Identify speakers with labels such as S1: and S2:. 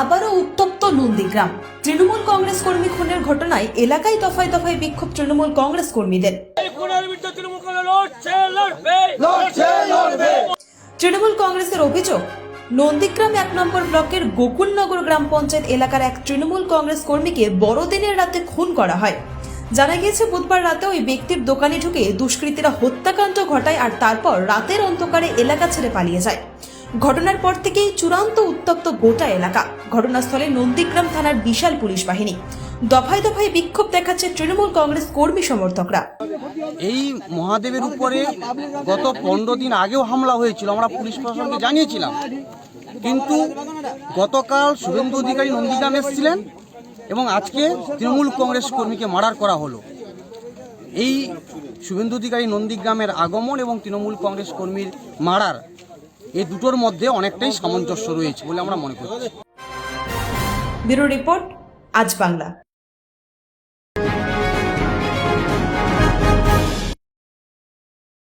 S1: আবারও উত্তপ্ত নন্দীগ্রাম। তৃণমূল কংগ্রেস কর্মী খুনের ঘটনায় এলাকায় দফায় দফায় বিক্ষোভ তৃণমূল কংগ্রেস কর্মীদের। তৃণমূল কংগ্রেসের অভিযোগ নন্দীগ্রাম এক নম্বর ব্লকের গোকুলনগর গ্রাম পঞ্চায়েত এলাকার এক তৃণমূল কংগ্রেস কর্মীকে বড়দিনের রাতে খুন করা হয়। জানা গিয়েছে বুধবার রাতে ওই ব্যক্তির দোকানে ঢুকে দুষ্কৃতীরা হত্যাকাণ্ড ঘটায় আর তারপর রাতের অন্ধকারে এলাকা ছেড়ে পালিয়ে যায়। ঘটনার পর থেকেই চূড়ান্ত উত্তপ্ত গোটা এলাকা। ঘটনাস্থলে নন্দীগ্রাম থানার বিশাল পুলিশ বাহিনী। দফায় দফায় বিক্ষোভ দেখাচ্ছে তৃণমূল কংগ্রেস কর্মী সমর্থকরা।
S2: এই মহাদেবের উপরে গত পনেরো দিন আগেও হামলা হয়েছিল, আমরা পুলিশ প্রশাসনকে জানিয়েছিলাম। কিন্তু গতকাল শুভেন্দু অধিকারী নন্দীগ্রাম এসেছিলেন এবং আজকে তৃণমূল কংগ্রেস কর্মীকে মার্ডার করা হলো। এই শুভেন্দু অধিকারী নন্দীগ্রামের আগমন এবং তৃণমূল কংগ্রেস কর্মীর মার্ডার এই দুটোর মধ্যে অনেকটাই সামঞ্জস্য রয়েছে বলে আমরা মনে করছি।
S1: ব্যুরো রিপোর্ট আজ বাংলা।